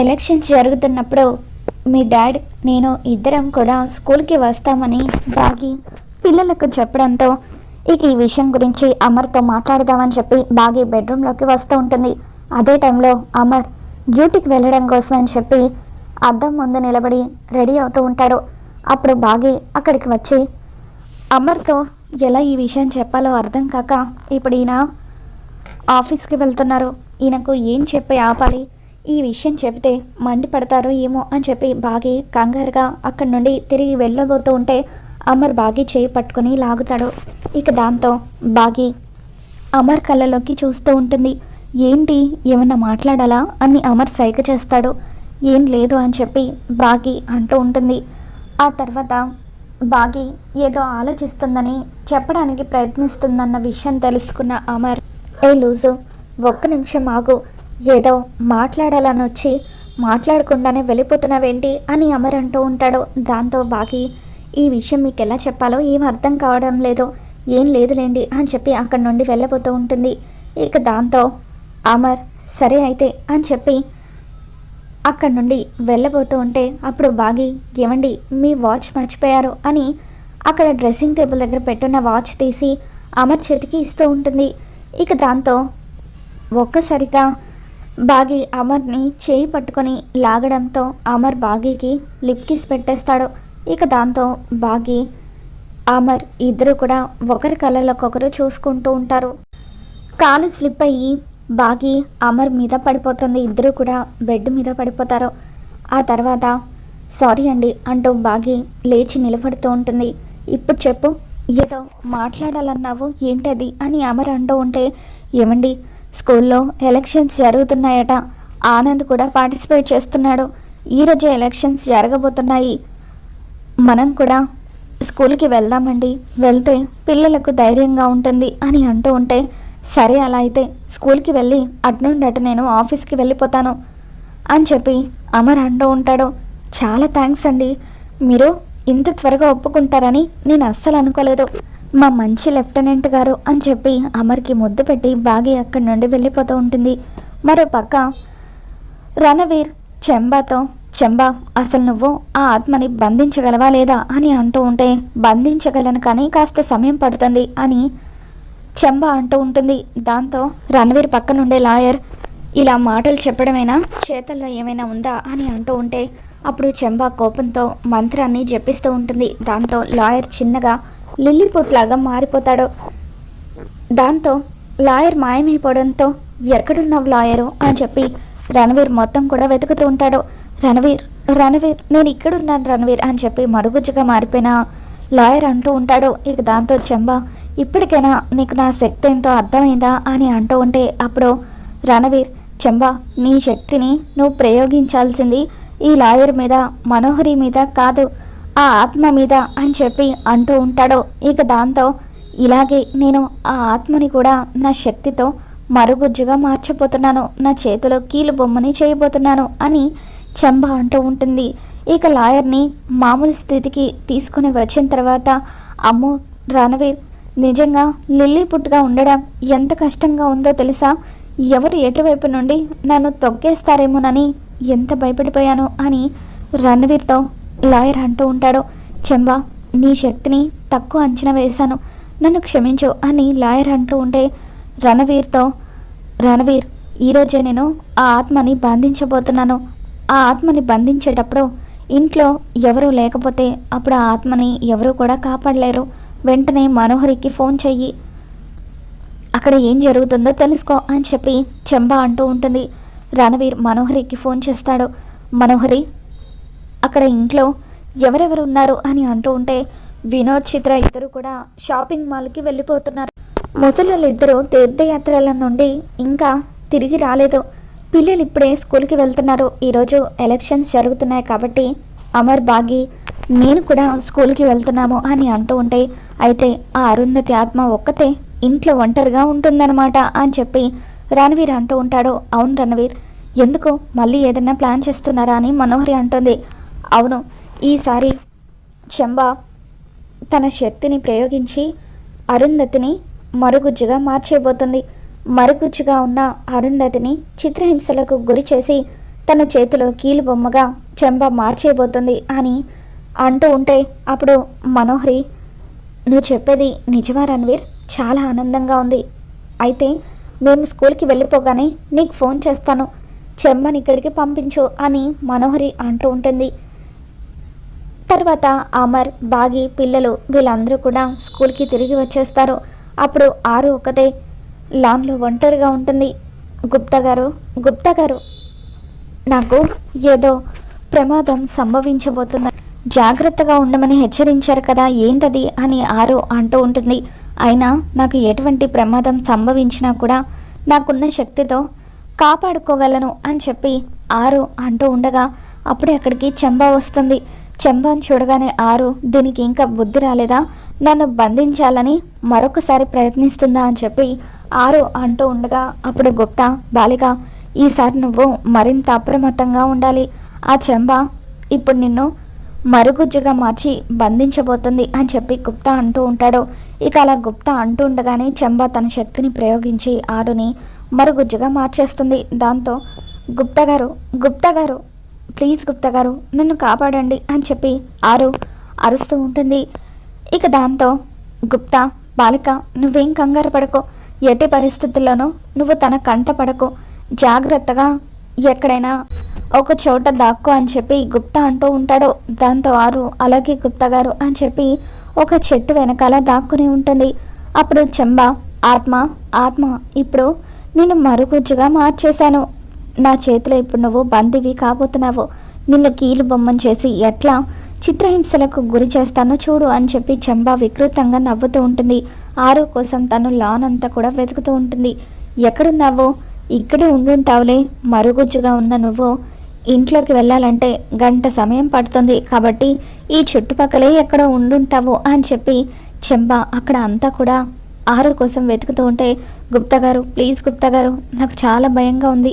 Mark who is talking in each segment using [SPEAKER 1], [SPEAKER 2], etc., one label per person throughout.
[SPEAKER 1] Elections జరుగుతున్నప్పుడు మీ dad నేను ఇద్దరం కూడా స్కూల్కి వస్తామని బాగి పిల్లలకు చెప్పడంతో ఇక ఈ విషయం గురించి అమర్తో మాట్లాడదామని చెప్పి బాగి బెడ్రూమ్లోకి వస్తూ ఉంటుంది. అదే టైంలో అమర్ డ్యూటీకి వెళ్ళడం కోసం అని చెప్పి అద్దం ముందు నిలబడి రెడీ అవుతూ ఉంటాడు. అప్పుడు బాగి అక్కడికి వచ్చి అమర్తో ఎలా ఈ విషయం చెప్పాలో అర్థం కాక ఇప్పుడు ఈయన ఆఫీస్కి వెళ్తున్నారు. ఈయనకు ఏం చెప్పి ఆపాలి? ఈ విషయం చెబితే మండిపడతారు ఏమో అని చెప్పి బాగి కంగారుగా అక్కడి నుండి తిరిగి వెళ్ళబోతూ ఉంటే అమర్ బాగి చేయి పట్టుకుని లాగుతాడు. ఇక దాంతో బాగి అమర్ కళ్ళలోకి చూస్తూ ఉంటుంది. ఏంటి? ఏమన్నా మాట్లాడాలా? అని అమర్ సైగ చేస్తాడు. ఏం లేదు అని చెప్పి బాగి అంటూ ఉంటుంది. ఆ తర్వాత బాగి ఏదో ఆలోచిస్తుందని చెప్పడానికి ప్రయత్నిస్తుందన్న విషయం తెలుసుకున్న అమర్ ఏ లూజు ఒక్క నిమిషం ఆగు. ఏదో మాట్లాడాలని వచ్చి మాట్లాడకుండానే వెళ్ళిపోతున్నావేంటి అని అమర్ అంటూ ఉంటాడు. దాంతో బాగి ఈ విషయం మీకు ఎలా చెప్పాలో ఏం అర్థం కావడం లేదు. ఏం లేదులేండి అని చెప్పి అక్కడి నుండి వెళ్ళబోతూ ఉంటుంది. ఇక దాంతో అమర్ సరే అయితే అని చెప్పి అక్కడి నుండి వెళ్ళబోతూ ఉంటే అప్పుడు బాగి ఏమండి మీ వాచ్ మర్చిపోయారు అని అక్కడ డ్రెస్సింగ్ టేబుల్ దగ్గర పెట్టున్న వాచ్ తీసి అమర్ చేతికి ఇస్తూ ఉంటుంది. ఇక దాంతో ఒక్కసారిగా బాగి అమర్ని చేయి పట్టుకొని లాగడంతో అమర్ బాగీకి లిప్ కిస్ పెట్టేస్తాడు. ఇక దాంతో బాగి అమర్ ఇద్దరు కూడా ఒకరి కళ్ళలోకొకరు చూసుకుంటూ ఉంటారు. కాలు స్లిప్ అయ్యి బాగి అమర్ మీద పడిపోతుంది. ఇద్దరు కూడా బెడ్ మీద పడిపోతారు. ఆ తర్వాత సారీ అండి అంటూ బాగి లేచి నిలబడుతూ ఉంటుంది. ఇప్పుడు చెప్పు ఏదో మాట్లాడాలన్నావు? ఏంటది? అని అమర్ అంటూ ఉంటే ఏమండి స్కూల్లో ఎలక్షన్స్ జరుగుతున్నాయట. ఆనంద్ కూడా పార్టిసిపేట్ చేస్తున్నాడు. ఈరోజు ఎలక్షన్స్ జరగబోతున్నాయి. మనం కూడా స్కూల్కి వెళ్దామండి. వెళ్తే పిల్లలకు ధైర్యంగా ఉంటుంది అని అంటూ ఉంటే సరే అలా అయితే స్కూల్కి వెళ్ళి అటు నుండి అటు నేను ఆఫీస్కి వెళ్ళిపోతాను అని చెప్పి అమర్ అంటూ ఉంటాడు. చాలా థ్యాంక్స్ అండి. మీరు ఇంత త్వరగా ఒప్పుకుంటారని నేను అస్సలు అనుకోలేదు. మా మంచి లెఫ్టినెంట్ గారు అని చెప్పి అమర్కి ముద్దు పెట్టి బాగి అక్కడి నుండి వెళ్ళిపోతూ ఉంటుంది. మరో పక్క రణవీర్ చెంబాతో చెంబా అసలు నువ్వు ఆ ఆత్మని బంధించగలవా లేదా? అని అంటూ ఉంటే బంధించగలను కానీ కాస్త సమయం పడుతుంది అని చెంబా అంటూ ఉంటుంది. దాంతో రణవీర్ పక్కనుండే లాయర్ ఇలా మాటలు చెప్పడమేనా? చేతల్లో ఏమైనా ఉందా? అని అంటూ ఉంటే అప్పుడు చెంబా కోపంతో మంత్రాన్ని జపిస్తూ ఉంటుంది. దాంతో లాయర్ చిన్నగా లిల్లీపుట్ లాగా మారిపోతాడు. దాంతో లాయర్ మాయమైపోవడంతో ఎక్కడున్నావు లాయరు అని చెప్పి రణవీర్ మొత్తం కూడా వెతుకుతూ ఉంటాడు. రణవీర్ రణవీర్ నేను ఇక్కడున్నాను రణవీర్ అని చెప్పి మరుగుజ్జుగా మారిపోయిన లాయర్ అంటూ ఉంటాడు. ఇక దాంతో చెంబ ఇప్పటికైనా నీకు నా శక్తి ఏంటో అర్థమైందా అని అంటూ ఉంటే అప్పుడు రణవీర్ చెంబ నీ శక్తిని నువ్వు ప్రయోగించాల్సింది ఈ లాయర్ మీద మనోహరి మీద కాదు. ఆ ఆత్మ మీద అని చెప్పి అంటూ ఉంటాడో ఇక దాంతో ఇలాగే నేను ఆ ఆత్మని కూడా నా శక్తితో మరుగుజ్జుగా మార్చబోతున్నాను నా చేతిలో కీలు బొమ్మని చేయబోతున్నాను అని చెంబ అంటూ ఉంటుంది. ఇక లాయర్ని మామూలు స్థితికి తీసుకుని వచ్చిన తర్వాత అమ్మో రణవీర్ నిజంగా లిల్లీ పుట్టుగా ఉండడం ఎంత కష్టంగా ఉందో తెలుసా? ఎవరు ఎటువైపు నుండి నన్ను తొక్కేస్తారేమోనని ఎంత భయపడిపోయాను అని రణవీర్తో లాయర్ అంటూ ఉంటాడు. చెంబా నీ శక్తిని తక్కువ అంచనా వేశాను. నన్ను క్షమించు అని లాయర్ అంటూ ఉంటే రణవీర్తో రణవీర్ ఈరోజే నేను ఆ ఆత్మని బంధించబోతున్నాను. ఆ ఆత్మని బంధించేటప్పుడు ఇంట్లో ఎవరూ లేకపోతే అప్పుడు ఆ ఆత్మని ఎవరూ కూడా కాపాడలేరు. వెంటనే మనోహరికి ఫోన్ చెయ్యి. అక్కడ ఏం జరుగుతుందో తెలుసుకో అని చెప్పి చెంబా అంటూ ఉంటుంది. రణవీర్ మనోహరికి ఫోన్ చేస్తాడు. మనోహరి అక్కడ ఇంట్లో ఎవరెవరు ఉన్నారు అని అంటూ ఉంటే వినోద్ చిత్ర ఇద్దరు కూడా షాపింగ్ మాల్కి వెళ్ళిపోతున్నారు. ముసలు ఇద్దరు తీర్థయాత్రల నుండి ఇంకా తిరిగి రాలేదు. పిల్లలు ఇప్పుడే స్కూల్కి వెళ్తున్నారు. ఈరోజు ఎలక్షన్స్ జరుగుతున్నాయి కాబట్టి అమర్ బాగి నేను కూడా స్కూల్కి వెళ్తున్నాము అని అంటూ ఉంటే అయితే ఆ అరుంధతి ఆత్మ ఒక్కతే ఇంట్లో ఒంటరిగా ఉంటుందన్నమాట అని చెప్పి రణవీర్ అంటూ ఉంటాడు. అవును రణవీర్ ఎందుకు? మళ్ళీ ఏదైనా ప్లాన్ చేస్తున్నారా అని మనోహరి అంటుంది. అవును. ఈసారి చెంబా తన శక్తిని ప్రయోగించి అరుంధతిని మరుగుజ్జుగా మార్చేయబోతుంది మరుగుజ్జుగా ఉన్న అరుంధతిని చిత్రహింసలకు గురి చేసి తన చేతిలో కీలు బొమ్మగా చెంబ మార్చేయబోతుంది అని అంటూ ఉంటే అప్పుడు మనోహరి నువ్వు చెప్పేది నిజమా రణవీర్? చాలా ఆనందంగా ఉంది. అయితే మేము స్కూల్కి వెళ్ళిపోగానే నీకు ఫోన్ చేస్తాను. చెమ్మని ఇక్కడికి పంపించు అని మనోహరి అంటూ ఉంటుంది. తర్వాత అమర్ బాగి పిల్లలు వీళ్ళందరూ కూడా స్కూల్కి తిరిగి వచ్చేస్తారు. అప్పుడు ఆరు ఒకతే లాన్లో ఒంటరిగా ఉంటుంది. గుప్తా గారు గుప్తా గారు నాకు ఏదో ప్రమాదం సంభవించబోతుంది జాగ్రత్తగా ఉండమని హెచ్చరించారు కదా ఏంటది అని ఆరు అంటూ ఉంటుంది. అయినా నాకు ఎటువంటి ప్రమాదం సంభవించినా కూడా నాకున్న శక్తితో కాపాడుకోగలను అని చెప్పి ఆరు అంటూ ఉండగా అప్పుడే అక్కడికి చెంబా వస్తుంది. చెంబాను చూడగానే ఆరు దీనికి ఇంకా బుద్ధి రాలేదా? నన్ను బంధించాలని మరొకసారి ప్రయత్నిస్తుందా అని చెప్పి ఆరు అంటూ ఉండగా అప్పుడు గుప్తా బాలిక ఈసారి నువ్వు మరింత అప్రమత్తంగా ఉండాలి. ఆ చెంబ ఇప్పుడు నిన్ను మరుగుజ్జుగా మార్చి బంధించబోతుంది అని చెప్పి గుప్తా అంటూ ఉంటాడు. ఇక అలా గుప్తా అంటూ ఉండగానే చెంబ తన శక్తిని ప్రయోగించి ఆరుని మరుగుజ్జుగా మార్చేస్తుంది. దాంతో గుప్తా గారు గుప్తా గారు ప్లీజ్ గుప్తా గారు నన్ను కాపాడండి అని చెప్పి ఆరు అరుస్తూ ఉంటుంది. ఇక దాంతో గుప్తా బాలిక నువ్వేం కంగారు పడకో. ఎట్టి పరిస్థితుల్లోనూ నువ్వు తన కంట పడకు. జాగ్రత్తగా ఎక్కడైనా ఒక చోట దాక్కో అని చెప్పి గుప్తా అంటూ ఉంటాడు. దాంతో ఆరు అలాగే గుప్తా గారు అని చెప్పి ఒక చెట్టు వెనకాల దాక్కుని ఉంటుంది. అప్పుడు చెంబ ఆత్మ ఆత్మ ఇప్పుడు నేను మరుగుజ్జుగా మార్చేశాను. నా చేతిలో ఇప్పుడు నువ్వు బందివి కాబోతున్నావు. నిన్ను కీలు బొమ్మను చేసి ఎట్లా? చిత్రహింసలకు గురి చేస్తానో చూడు అని చెప్పి చెంబా వికృతంగా నవ్వుతూ ఉంటుంది. ఆరో కోసం తను లాన్ అంతా కూడా వెతుకుతూ ఉంటుంది. ఎక్కడున్నావు? ఇక్కడే ఉండుంటావులే మరుగుజ్జుగా ఉన్న నువ్వు. ఇంట్లోకి వెళ్ళాలంటే గంట సమయం పడుతుంది కాబట్టి ఈ చుట్టుపక్కలే ఎక్కడ ఉండుంటావు అని చెప్పి చెంబా అక్కడ అంతా కూడా ఆరు కోసం వెతుకుతూ ఉంటే గుప్తా గారు ప్లీజ్ గుప్తా గారు నాకు చాలా భయంగా ఉంది.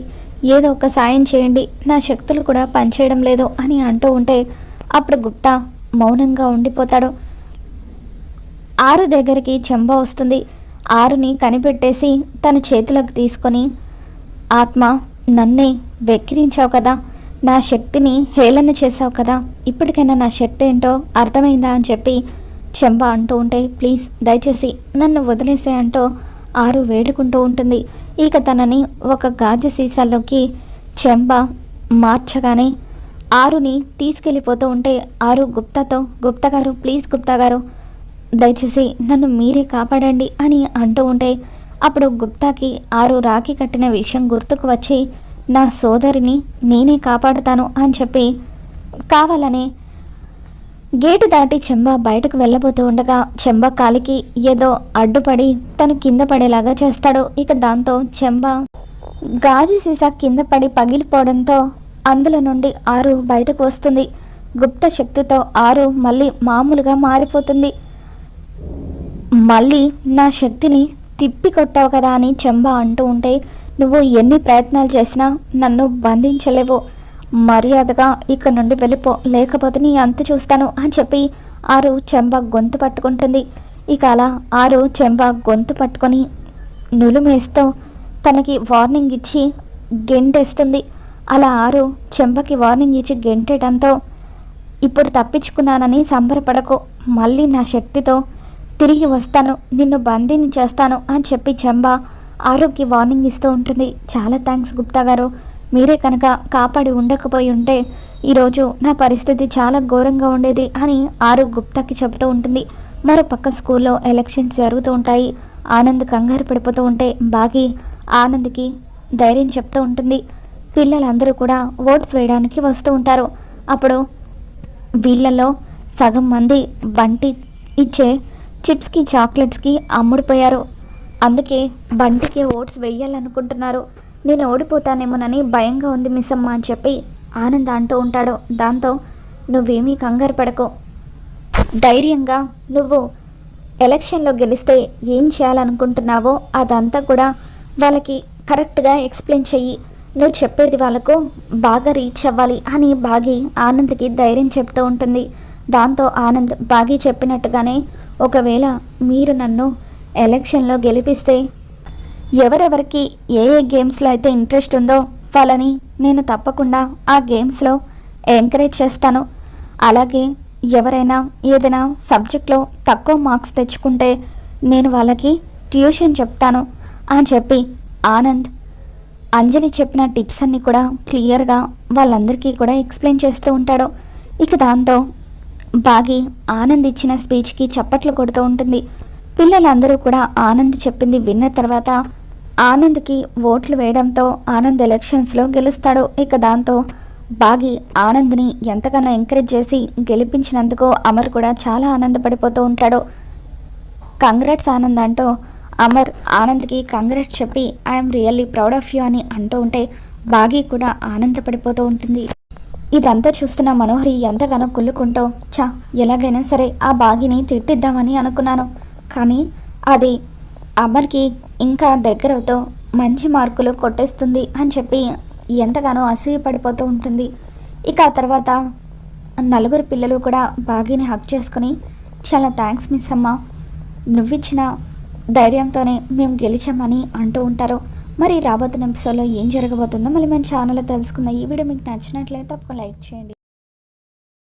[SPEAKER 1] ఏదో ఒక సాయం చేయండి నా శక్తులు కూడా పనిచేయడం లేదు అని అంటూ ఉంటే అప్పుడు గుప్తా మౌనంగా ఉండిపోతాడు. ఆరు దగ్గరికి చెంబ వస్తుంది. ఆరుని కనిపెట్టేసి తన చేతిలోకి తీసుకొని ఆత్మ నన్నే వెక్కిరించావు కదా నా శక్తిని హేళన చేసావు కదా ఇప్పటికైనా నా శక్తి ఏంటో అర్థమైందా అని చెప్పి చెంబ అంటూ ఉంటే ప్లీజ్ దయచేసి నన్ను వదిలేసే అంటూ ఆరు వేడుకుంటూ ఉంటుంది. ఇక తనని ఒక గాజు సీసాలోకి చెంబ మార్చగానే ఆరుని తీసుకెళ్ళిపోతూ ఉంటే ఆరు గుప్తాతో గుప్తా గారు ప్లీజ్ గుప్తా గారు దయచేసి నన్ను మీరే కాపాడండి అని అంటూ ఉంటే అప్పుడు గుప్తాకి ఆరు రాఖీ కట్టిన విషయం గుర్తుకు వచ్చి నా సోదరిని నేనే కాపాడుతాను అని చెప్పి కావాలని గేటు దాటి చెంబ బయటకు వెళ్ళబోతూ ఉండగా చెంబ కాలికి ఏదో అడ్డుపడి తను కింద పడేలాగా చేస్తాడు. ఇక దాంతో చెంబ గాజు సీసా కింద పడి పగిలిపోవడంతో అందులో నుండి ఆరు బయటకు వస్తుంది. గుప్త శక్తితో ఆరు మళ్ళీ మామూలుగా మారిపోతుంది. మళ్ళీ నా శక్తిని తిప్పి కొట్టావు కదా అని చెంబ అంటూ ఉంటే నువ్వు ఎన్ని ప్రయత్నాలు చేసినా నన్ను బంధించలేవు. మర్యాదగా ఇక్కడ నుండి వెళ్ళిపో లేకపోతే నీ అంత చూస్తాను అని చెప్పి ఆరు చెంబ గొంతు పట్టుకుంటుంది. ఇక అలా ఆరు చెంబ గొంతు పట్టుకొని నులుమేస్తూ తనకి వార్నింగ్ ఇచ్చి గెంటేస్తుంది. అలా ఆరు చెంబకి వార్నింగ్ ఇచ్చి గెంటేయడంతో ఇప్పుడు తప్పించుకున్నానని సంబరపడకు మళ్ళీ నా శక్తితో తిరిగి వస్తాను నిన్ను బందీని చేస్తాను అని చెప్పి చెంబ ఆరోగ్య వార్నింగ్ ఇస్తూ ఉంటుంది. చాలా థ్యాంక్స్ గుప్తా గారు. మీరే కనుక కాపాడి ఉండకపోయి ఉంటే ఈరోజు నా పరిస్థితి చాలా ఘోరంగా ఉండేది అని ఆరు గుప్తాకి చెబుతూ ఉంటుంది. మరో పక్క స్కూల్లో ఎలక్షన్స్ జరుగుతూ ఉంటాయి. ఆనంద్ కంగారు పడిపోతూ ఉంటే బాగి ఆనంద్కి ధైర్యం చెప్తూ ఉంటుంది. పిల్లలందరూ కూడా ఓట్స్ వేయడానికి వస్తూ ఉంటారు. అప్పుడు వీళ్ళలో సగం మంది బంటి ఇచ్చే చిప్స్కి చాక్లెట్స్కి అమ్ముడిపోయారు. అందుకే బంటికి ఓట్స్ వేయాలనుకుంటున్నారు. నేను ఓడిపోతానేమోనని భయంగా ఉంది మిస్సమ్మ అని చెప్పి ఆనంద్ అంటూ ఉంటాడు. దాంతో నువ్వేమీ కంగారు పడకు. ధైర్యంగా నువ్వు ఎలక్షన్లో గెలిస్తే ఏం చేయాలనుకుంటున్నావో అదంతా కూడా వాళ్ళకి కరెక్ట్గా ఎక్స్ప్లెయిన్ చెయ్యి. నువ్వు చెప్పేది వాళ్ళకు బాగా రీచ్ అవ్వాలి అని బాగి ఆనంద్కి ధైర్యం చెప్తూ ఉంటుంది. దాంతో ఆనంద్ బాగి చెప్పినట్టుగానే ఒకవేళ మీరు నన్ను ఎలక్షన్లో గెలిపిస్తే ఎవరెవరికి ఏ ఏ గేమ్స్లో అయితే ఇంట్రెస్ట్ ఉందో వాళ్ళని నేను తప్పకుండా ఆ గేమ్స్లో ఎంకరేజ్ చేస్తాను. అలాగే ఎవరైనా ఏదైనా సబ్జెక్ట్లో తక్కువ మార్క్స్ తెచ్చుకుంటే నేను వాళ్ళకి ట్యూషన్ చెప్తాను అని చెప్పి ఆనంద్ అంజలి చెప్పిన టిప్స్ అన్నీ కూడా క్లియర్గా వాళ్ళందరికీ కూడా ఎక్స్ప్లెయిన్ చేస్తూ ఉంటాడు. ఇక దాంతో బాగి ఆనంద్ ఇచ్చిన స్పీచ్కి చప్పట్లు కొడుతూ ఉంటుంది. పిల్లలందరూ కూడా ఆనంద్ చెప్పింది విన్న తర్వాత ఆనంద్కి ఓట్లు వేయడంతో ఆనంద్ ఎలక్షన్స్లో గెలుస్తాడు. ఇక దాంతో బాగి ఆనంద్ని ఎంతగానో ఎంకరేజ్ చేసి గెలిపించినందుకు అమర్ కూడా చాలా ఆనందపడిపోతూ ఉంటాడు. కంగ్రాట్స్ ఆనంద్ అంటూ అమర్ ఆనంద్కి కంగ్రాట్స్ చెప్పి I'm really proud of you అని అంటూ ఉంటే బాగి కూడా ఆనందపడిపోతూ ఉంటుంది. ఇదంతా చూస్తున్న మనోహరి ఎంతగానో కుళ్ళుకుంటూ చా ఎలాగైనా సరే ఆ బాగిని తిట్టిద్దామని అనుకున్నాను. కానీ అది అమర్కి ఇంకా దగ్గరతో మంచి మార్కులు కొట్టేస్తుంది అని చెప్పి ఎంతగానో అసూయ పడిపోతూ ఉంటుంది. ఇక ఆ తర్వాత నలుగురు పిల్లలు కూడా బాగీని హక్ చేసుకుని చాలా థ్యాంక్స్ మిస్ అమ్మ. నువ్విచ్చిన ధైర్యంతోనే మేము గెలిచామని అంటూ ఉంటారు. మరి రాబోతున్న ఎపిసోడ్లో ఏం జరగబోతుందో మళ్ళీ మన ఛానల్లో తెలుసుకుందాం. ఈ వీడియో మీకు నచ్చినట్లయితే తప్పకుండా లైక్ చేయండి.